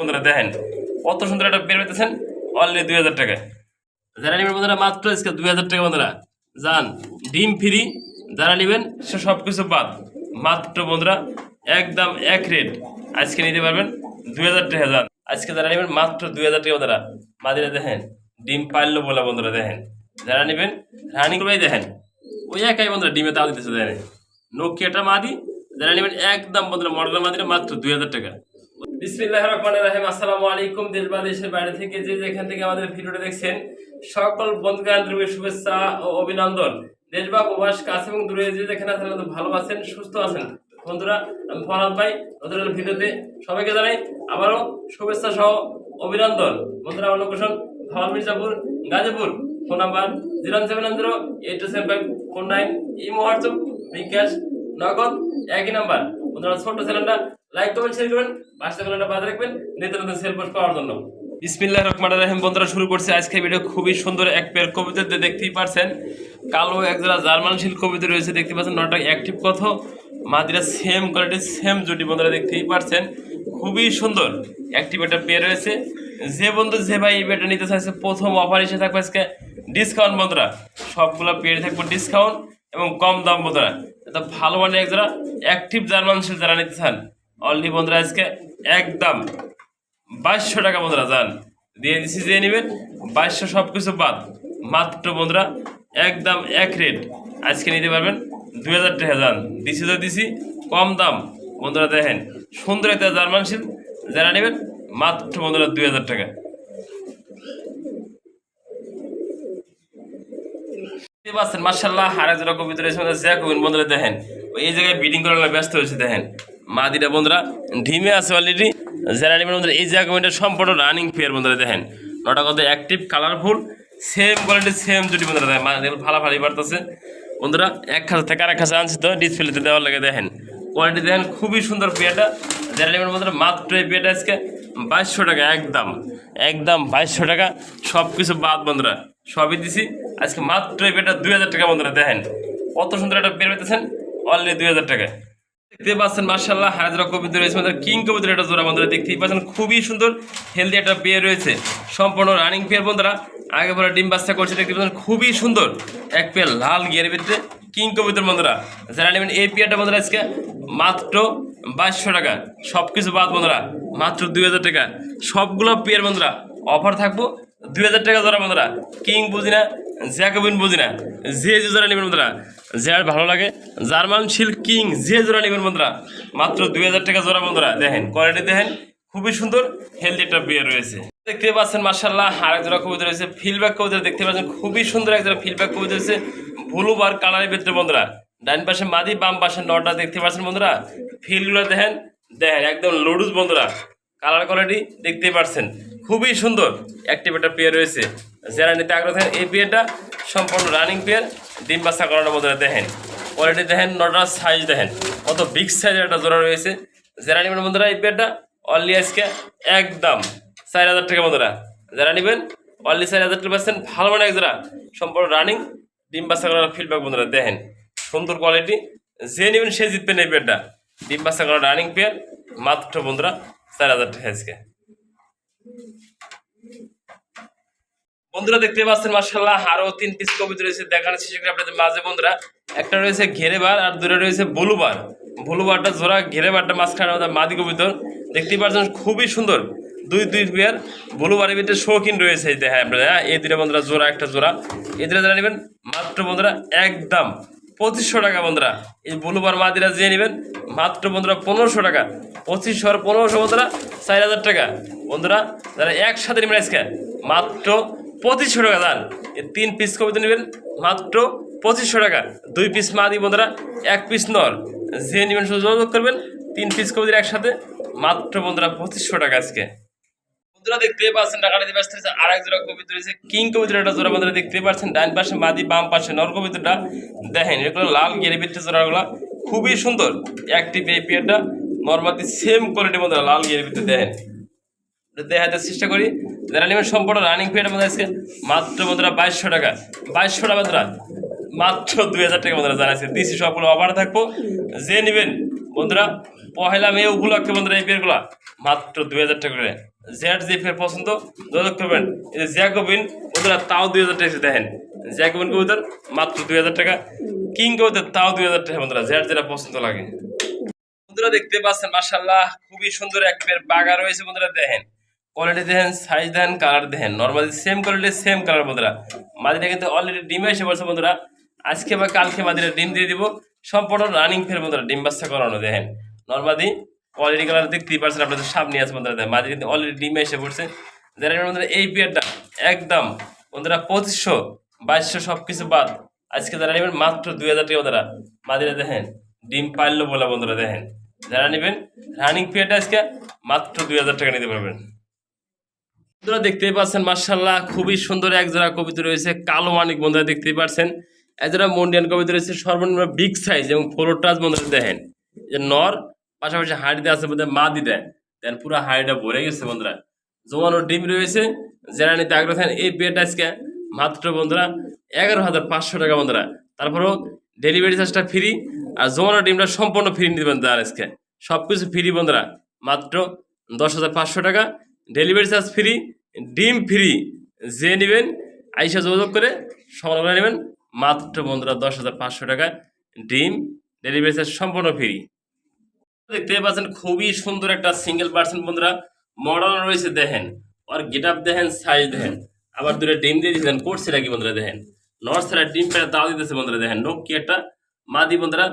বন্ধুরা দেখেন, কত সুন্দর একটা বের পেতেছেন অনলি দুই হাজার টাকায়। যারা নেবেন বন্ধুরা, মাত্র আজকে দুই হাজার টাকা বন্ধুরা। যান, ডিম ফ্রি, যারা নেবেন, সে সব কিছু বাদ। মাত্র বন্ধুরা, একদম এক রেট। আজকে নিতে পারবেন দুই হাজার টাকা যান। আজকে যারা নেবেন, মাত্র দুই হাজার টাকা বন্ধুরা। মাদিরা দেখেন, ডিম পারল বলে বন্ধুরা, দেখেন। যারা নেবেন রানিং করে দেখেন। ওই একাই বন্ধুরা, ডিমে তাও দিতেছে, দেখেন। নোকিয়াটা মাদি, যারা নেবেন, একদম বন্ধুরা, মডেলের মাদিরা মাত্র দুই হাজার টাকা। বিসমিল্লাহ আসসালামু আলাইকুম দেশের বাইরে থেকে যে যেখান থেকে আমাদের ভিডিওটা দেখছেন, সকল শুভেচ্ছা ও অভিনন্দন। এবং ভালো আছেন, সুস্থ আছেন। ভিডিওতে সবাইকে জানাই আবারও শুভেচ্ছা সহ অভিনন্দন। বন্ধুরা, আমার Mirzapur, Gazipur. Phone number zero eight two seven four nine. এই হোয়াটসঅ্যাপ বিকাশ নগদ একই নাম্বার। বন্ধুরা, ছোট্ট চ্যানেলটা লাইক কমেন্ট শেয়ার করবেন। পাঁচটা চ্যানেলটা বাদ রাখবেন। নিত্য নতুন সেল পোস্ট পাওয়ার জন্য। বিসমিল্লাহ রহমান রাহিম। বন্ধুরা, শুরু করছে আজকে ভিডিও খুবই সুন্দর এক পেয়ার কবিতা দেখতেই পারছেন। কালো একজোড়া জার্মান শিল কবিতা রয়েছে, দেখতে পাচ্ছেন। নটা অ্যাক্টিভ কত মাদিরা সেম কোয়ালিটির সেম জুটি, বন্ধুরা, দেখতেই পারছেন। খুবই সুন্দর। অ্যাক্টিভ একটা পেয়ার রয়েছে। যে বন্ধু, যে ভাই এই পেয়ারটা নিতে চাইছে, প্রথম অফার এসে থাকবে আজকে। ডিসকাউন্ট বন্ধুরা। সবগুলো পেয়ে থাকবে ডিসকাউন্ট এবং কম দাম, বন্ধুরা। এটা ভালো মানে একজোড়া অ্যাক্টিভ জার্মান শিল যারা নিতে চান। অলরেডি বন্ধুরা, আজকে একদম বাইশশো টাকা বন্ধুরা যান দিয়ে দিচ্ছি যে নেবেন, বাইশশো সব কিছু বাদ। মাত্র বন্ধুরা, একদম এক রেট। আজকে নিতে পারবেন দুই হাজার টাকা যান দিছি তো দিছি, কম দাম। বন্ধুরা, দেখেন, সুন্দর একটা জার্মান শিল যারা নেবেন, মাত্র বন্ধুরা দুই হাজার টাকা। মার্শাল্লাহ যারা রয়েছে আমাদের যা বন্ধুরা, দেখেন, এই জায়গায় বিডিং করার ব্যস্ত হয়েছে, দেখেন। মাদিরা বন্ধুরা, ঢিমে আছে অলরেডি যারা নেবেন বন্ধুরা, এই জায়গা সম্পূর্ণ রানিং ফেয়ার বন্ধুরা, দেখেন। নটা কত active colourful same quality same জুটি বন্ধুরা, দেখেন মানে ভালো ভালো বাড়তেছে। বন্ধুরা, এক খাঁচা থেকে আর এক খাঁচা আনছি তো ডিসপ্লেতে দেওয়ার লাগে, দেখেন। কোয়ালিটি দেখেন, খুবই সুন্দর পেয়াটা যারা নেবেন বন্ধুরা, মাত্র এই পেয়াটা আজকে বাইশশো টাকা, একদম একদম বাইশশো টাকা সব কিছু বাদ বন্ধুরা, সবই দিছি। আজকে মাত্র এই পেটা দুই হাজার টাকা বন্ধুরা, দেখেন। কত সুন্দর একটা বের পেতেছেন অলরেডি দুই হাজার টাকা দেখতে পাচ্ছেন মার্শাল্লাহ হাজরা কবিতা রয়েছে আমাদের কিং কবিতার একটা জোড়া বন্ধুরা দেখতেই পাচ্ছেন, খুবই সুন্দর হেলদি একটা পেয়ে রয়েছে। সম্পূর্ণ রানিং পেয়ার বন্ধুরা, আগে পরে ডিম বাচ্চা করছে, দেখতে পাচ্ছেন, খুবই সুন্দর, এক পেয়ার লাল গিয়ার ভিতরে কিং কবিতার বন্ধুরা। যারা নেবেন এই পেয়ারটা বন্ধুরা আজকে মাত্র বাইশশো টাকা সব কিছু বাদ বন্ধুরা, মাত্র দুই হাজার টাকা। সবগুলো পেয়ার বন্ধুরা অফার থাকব দুই হাজার টাকা জোড়া বন্ধুরা, কিং বুঝি না জ্যাকবিন বুঝি না, যে যে জোড়া নেবেন বন্ধুরা যার ভালো লাগে, জার্মান শিল্ক কিং যে জোড়া নেবেন বন্ধুরা, মাত্র দুই হাজার টাকা জোড়া বন্ধুরা, দেখেন কোয়ালিটি দেখেন, খুবই সুন্দর হেলদি একটা বিয়ে রয়েছে। দেখতে পাচ্ছেন মার্শাল্লাহ আর এক জোড়া কবিতা রয়েছে ফিলব্যাক কবিতা দেখতে পাচ্ছেন, খুবই সুন্দর এক জোড়া ফিলব্যাক কবিতা রয়েছে ব্লু বার কালারের ভিতরে বন্ধুরা, ডান পাশে মাদি, বাম পাশে নটা, দেখতে পাচ্ছেন বন্ধুরা ফিলগুলো দেখেন দেখেন, একদম লডুস বন্ধুরা কালার কোয়ালিটি দেখতেই পাচ্ছেন খুবই সুন্দর অ্যাক্টিভ একটা পেয়ার রয়েছে। যারা নিতে আগ্রহ থাকেন, এই পেয়ারটা সম্পূর্ণ রানিং পেয়ার ডিম বাচ্চা করানোর মধ্যে দেখেন। কোয়ালিটি দেখেন নটার সাইজ দেখেন। কত বিগ সাইজের একটা জোড়া রয়েছে। যারা নেবেন বন্ধুরা, এই পেয়ারটা অনলি আজকে একদম চার হাজার টাকা বন্ধুরা। যারা নেবেন অনলি চার হাজার টাকা পাচ্ছেন। ভালো মানে এক জোড়া, সম্পূর্ণ রানিং ডিম বাচ্চা করার ফিডব্যাক বন্ধুরা দেখেন। সুন্দর কোয়ালিটি যে নেবেন সে জিতবেন এই পেয়ারটা ডিম বাচ্চা করা রানিং পেয়ার মাত্র বন্ধুরা চার বন্ধুরা দেখতে পাচ্ছেন মার্শাল্লাহ আরও তিন পিস কবিতা রয়েছে চেষ্টা করি আপনাদের মাঝে, বন্ধুরা। একটা রয়েছে ঘেরেবার আর দুটো রয়েছে বলুবার বলুবারটা জোড়া ঘেরেবারটা মাঝখানে আমাদের মাদি কবিতর দেখতেই পাচ্ছেন, খুবই সুন্দর। দুই দুই পেয়ার বলুবারের ভিতরে শৌখিন রয়েছে এই দেখেন আপনারা হ্যাঁ? এই দুটো বন্ধুরা জোড়া, একটা জোড়া। এই দুটো যারা নেবেন মাত্র, বন্ধুরা, একদম। পঁচিশশো টাকা বন্ধুরা। এই বলুবার মাদিরা যে নেবেন, মাত্র বন্ধুরা পনেরোশো টাকা। পঁচিশশো আর পনেরোশো বন্ধুরা চার হাজার টাকা। বন্ধুরা, যারা একসাথে নেবেন আজকে, মাত্র পঁচিশশো টাকা দান। এই তিন পিস কবিতা নেবেন, মাত্র পঁচিশশো টাকা। দুই পিস মাদি বন্ধুরা, এক পিস নর। যে নেবেন শুধু যোগাযোগ করবেন, তিন পিস কবিতার একসাথে, মাত্র বন্ধুরা পঁচিশশো টাকা আজকে। আর এক জোড়া কবিতা কিং একটা জোড়া দেখতে পাচ্ছেন বাম পাশে দেখেন খুবই সুন্দর। পেয়ারটা নর্মালি সেম লাল গিয়ে ভিতরে দেখেন। দেখাতে চেষ্টা করি। যারা সম্পূর্ণ রানিং পেয়ারের মধ্যে আজকে মাত্র বন্ধুরা বাইশশো টাকা। বাইশশো টাকা বন্ধুরা, মাত্র দুই হাজার টাকা বন্ধুরা জানাচ্ছে দিছি সবগুলো অফার থাকব। যে নেবেন, বন্ধুরা, পহেলা মে উপলক্ষে বন্ধুরা এই পেয়ারগুলা, মাত্র দুই হাজার টাকা করে। জেড যে ফের পছন্দ, যোগাযোগ করবেন। জ্যাকোবিন বন্ধুরা তাও দুই হাজার টাকা দেখেন। জ্যাকোবিন কবুতর, মাত্র দুই হাজার টাকা। কিং কবুতর, তাও দুই হাজার টাকা বন্ধুরা জেড যেটা পছন্দ লাগে। বন্ধুরা, দেখতে পাচ্ছেন মাশাল্লাহ খুবই সুন্দর এক পেয়ার বাগা রয়েছে বন্ধুরা, দেখেন। কোয়ালিটি দেখেন সাইজ দেখেন কালার দেখেন। Normally same quality same colour বন্ধুরা। মাদিরা কিন্তু অলরেডি ডিমে এসে পড়ছে বন্ধুরা। আজকে বা কালকে মাদিরা ডিম দিয়ে দিব। সম্পূর্ণ রানিং ফের বন্ধুরা, ডিম বাচ্চা করানো, দেখেন। নর্মালি কোয়ালিটি কালার দেখতেই পারছেন, আপনাদের সামনে আছে বন্ধুরা মাদি কিন্তু অলরেডি ডিমে এসে পড়ছে। যারা বন্ধুরা, এই পেয়ারটা একদম, বন্ধুরা, পঁচিশশো, বাইশশো সব কিছু বাদ। আজকে যারা নেবেন মাত্র দুই হাজার টাকা বন্ধুরা। মাদিরা দেখেন, ডিম পাইলো বলে বন্ধুরা, দেখেন। যারা নেবেন রানিং পেয়ারটা আজকে মাত্র দুই হাজার টাকা নিতে পারবেন। বন্ধুরা, দেখতেই পাচ্ছেন মার্শাল্লাহ খুবই সুন্দর এক জোড়া কবিতা রয়েছে, কালো মানিক বন্ধুরা, দেখতেই পাচ্ছেন। এক জোড়া মন্ডিয়ান কবিতা রয়েছে, সর্বনিম্ন বিগ সাইজ এবং ফোলো টাচ বন্ধুরা, দেখেন। যে নর পাশাপাশি হাড়িতে আছে মা দিতে দেন পুরো হাড়িটা ভরে গেছে বন্ধুরা। জোয়ানো ডিম রয়েছে, যারা নিতে আগ্রহ থাকেন, এই পেয়ারটা আজকে মাত্র বন্ধুরা এগারো হাজার পাঁচশো টাকা বন্ধুরা। তারপরেও ডেলিভারি চার্জটা ফ্রি আর জোয়ানো ডিমটা সম্পূর্ণ ফ্রি পারেন তার আজকে। সব কিছু ফ্রি বন্ধুরা, মাত্র দশ হাজার পাঁচশো টাকা। ডেলিভারি চার্জ ফ্রি ডিম ফ্রি যে নেবেন, আইসা যোগাযোগ করে সংগ্রহ করে নেবেন। মাত্র বন্ধুরা দশ হাজার পাঁচশো টাকা, ডিম ডেলিভারি চার্জ সম্পূর্ণ ফ্রি দেখতে পাচ্ছেন খুবই সুন্দর একটা সিঙ্গেল পার্সেন্ট বন্ধুরা। মডেল রয়েছে, দেখেন। আর গেট আপ দেখেন সাইজ দেখেন। আবার দূরে ডিম দিয়ে দিয়েছেন করছে নাকি বন্ধুরা, দেখেন। নর্থ সাইড ডিম পেয়ে দাও দিতেছে বন্ধুরা, দেখেন। নোকি একটা মাদি বন্ধুরা,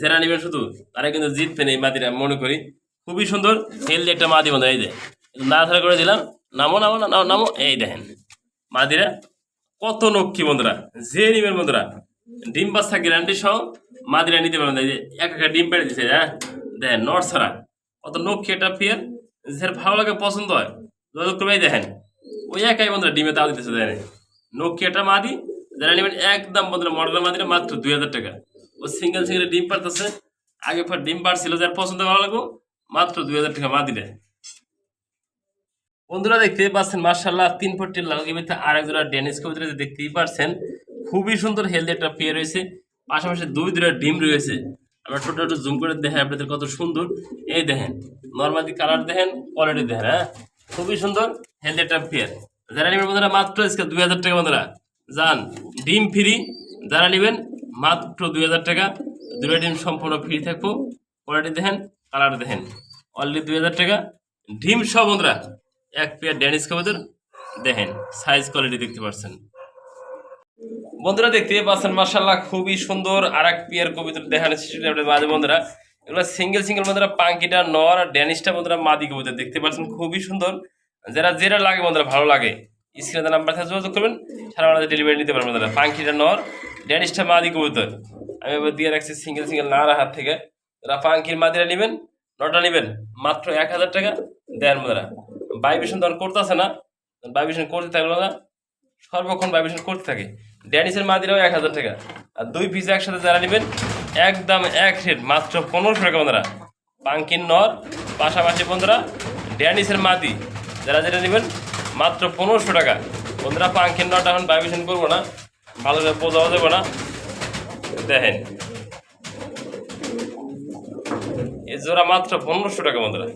যারা নেবেন শুধু, তারা কিন্তু জিতবেন এই মাদিরা মনে করি। খুবই সুন্দর হেলদি একটা মাদি বন্ধুরা, এই যে। না ধরে করে দিলাম। নামো নামো, না, নামো এই দেখেন। মাদিরা কত নক্ষী বন্ধুরা, যে নিবেন বন্ধুরা। ডিম বাচ্চা গ্যারান্টি সহ মাদিরা নিতে পারবেন, এই যে এক একটা ডিম পেড়ে দিছে হ্যাঁ? দেখেন নর ছাড়া। কত নক্ষী একটা পেয়ার যার ভালো লাগে, পছন্দ হয়। যোগাযোগ করবে দেখেন। ওই একাই বন্ধুরা ডিমে দাও দিতেছে, দেখেন। নক্ষী একটা মাদি, যারা নেবেন একদম বন্ধুরা মডেলের মাদিরা মাত্র দুই হাজার টাকা। ও সিঙ্গেল সিঙ্গেল ডিম পারতেছে আগে পর ডিম পারছিল যার পছন্দ ভালো লাগবো, মাত্র দুই হাজার টাকা মাদিরা বন্ধুরা দেখতে পাচ্ছেন মার্শাল্লাহ তিন ফুটের লাল গেমিতে আর এক জোড়া ডেনিস কবিতা দেখতেই পারছেন খুবই সুন্দর হেলদি একটা পেয়ে রয়েছে। পাশাপাশি দুই দুটা ডিম রয়েছে। আমরা টোটাল একটু জুম করে দেখেন আপনাদের কত সুন্দর। এই দেখেন নর্মালি কালার দেখেন কোয়ালিটি দেখেন হ্যাঁ? খুবই সুন্দর হেলদি একটা পেয়ার যারা নেবেন বন্ধুরা, মাত্র আজকে দুই হাজার টাকা বন্ধুরা। যান, ডিম ফ্রি যারা নেবেন, মাত্র দুই হাজার টাকা। দুটো ডিম সম্পূর্ণ ফ্রি থাকব। কোয়ালিটি দেখেন কালার দেখেন। অলরেডি দুই হাজার টাকা। ডিম সব বন্ধুরা, এক পেয়ার ড্যানিশ কবুতর দেখেন সাইজ কোয়ালিটি দেখতে পাচ্ছেন। বন্ধুরা দেখতে পাচ্ছেন মার্শাল্লাহ খুবই সুন্দর আর এক পেয়ার শিশুটি আপনাদের মাঝে বন্ধুরা। এগুলো সিঙ্গেল সিঙ্গেল বন্ধুরা, পাঙ্কিটা, নর আর ড্যানিশটা বন্ধুরা মাদি কবিতর দেখতে পাচ্ছেন খুবই সুন্দর। যারা যেটা লাগে বন্ধুরা, ভালো লাগে স্ক্রিনে নাম্বার থেকে যোগাযোগ করবেন, সারা বাংলাদেশ ডেলিভারি নিতে পারবেন বন্ধুরা। পাঙ্কিটা, নর, ড্যানিশটা, মাদি কবুতর আমি এবার দিয়ে রাখছি সিঙ্গেল সিঙ্গেল না হাত থেকে। যারা পাঙ্কির মাদিরা নেবেন, নটা নেবেন, মাত্র এক হাজার টাকা দেন বন্ধুরা। ভাইব্রেশন তখন করতেছে না ভাইব্রেশন করতে থাকল না সর্বক্ষণ ভাইব্রেশন করতে থাকে। ড্যানিসের মাদিরাও এক হাজার টাকা। আর দুই পিস একসাথে যারা নেবেন, একদম এক রেট, মাত্র পনেরোশো টাকা বন্ধুরা। পাঙ্কিন নর, পাশাপাশি বন্ধুরা, ড্যানিসের মাদি। যারা যেটা নেবেন, মাত্র পনেরোশো টাকা। বন্ধুরা পাঙ্কিন নরটা এখন ভাইব্রেশন করব না ভালো ভালোভাবে বোঝাও দেবো না। দেখেন। এ জোড়া মাত্র পনেরোশো টাকা বন্ধুরা।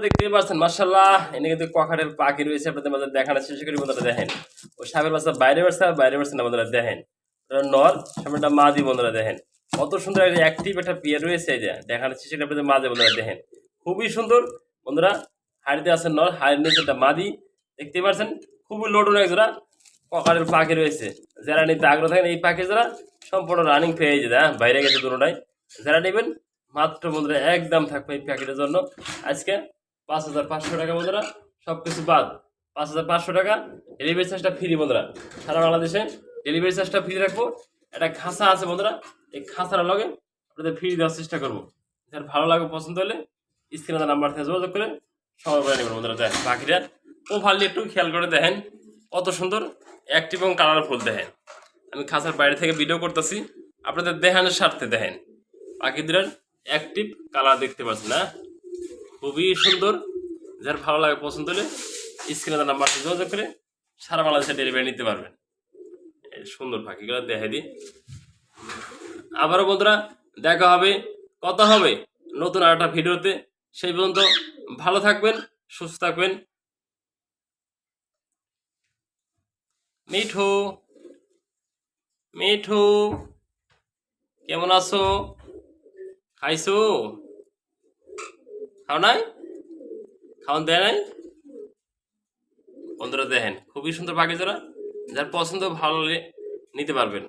বন্ধুরা দেখতেই পাচ্ছেন মার্শাল্লাহ এনে কিন্তু কখাটের পাখি রয়েছে, আপনাদের মাঝে দেখানোর চেষ্টা করি, বন্ধুরা দেখেন। ও সাপের বাচ্চা বাইরে বাচ্চা বাইরে বাচ্চা না, বন্ধুরা দেখেন। নর, সামনেটা মাদি বন্ধুরা দেখেন। কত সুন্দর একটা অ্যাক্টিভ একটা পিয়ার রয়েছে এই যে, দেখানোর চেষ্টা করি, আপনাদের মাঝে, বন্ধুরা দেখেন। খুবই সুন্দর, বন্ধুরা, হাড়িতে আছে নর, হাড়ির নিচে একটা মাদি দেখতেই পাচ্ছেন? খুবই লোডন একজোড়া কখাটের পাখি রয়েছে। যারা নিতে আগ্রহ থাকেন, এই পাখি যারা সম্পূর্ণ রানিং পেয়ে যায় হ্যাঁ বাইরে গেছে দুটোটাই। যারা নেবেন, মাত্র বন্ধুরা একদম থাকবে এই প্যাকেটের জন্য। আজকে পাঁচ হাজার পাঁচশো টাকা বন্ধুরা সব কিছু বাদ। পাঁচ হাজার পাঁচশো টাকা ডেলিভারি চার্জটা ফ্রি বন্ধুরা। সারা বাংলাদেশে ডেলিভারি চার্জটা ফ্রি রাখব। একটা খাঁচা আছে বন্ধুরা, এই খাঁচার লগে আপনাদের ফ্রি দেওয়ার চেষ্টা করব। যার ভালো লাগে পছন্দ হলে স্ক্রিনে নাম্বার থেকে যোগাযোগ করে সময় করে নেবেন বন্ধুরা, দেখ বাকিটা ও ভালো একটু খেয়াল করে দেখেন, কত সুন্দর অ্যাক্টিভ এবং কালারফুল দেখেন। আমি খাঁচার বাইরে থেকে ভিডিও করতেছি, আপনাদের দেখানোর স্বার্থে দেখেন। পাখিদের অ্যাক্টিভ কালার দেখতে পাচ্ছেন, না? খুবই সুন্দর। যার ভালো লাগে পছন্দ হলে স্ক্রিনে তার নাম্বার যোগাযোগ করে সারা বাংলাদেশে ডেলিভারি নিতে পারবেন। সুন্দর পাখিগুলো দেখে দিই। আবারও বন্ধুরা, দেখা হবে, কথা হবে নতুন আর একটা ভিডিওতে। সেই পর্যন্ত ভালো থাকবেন, সুস্থ থাকবেন। মিঠু মিঠু, কেমন আছো? খাইছো? খাও খাওয়ান দেয় নাই? বন্ধুরা দেখেন, খুবই সুন্দর পাখি যারা, যার পছন্দ ভালো নিতে পারবেন।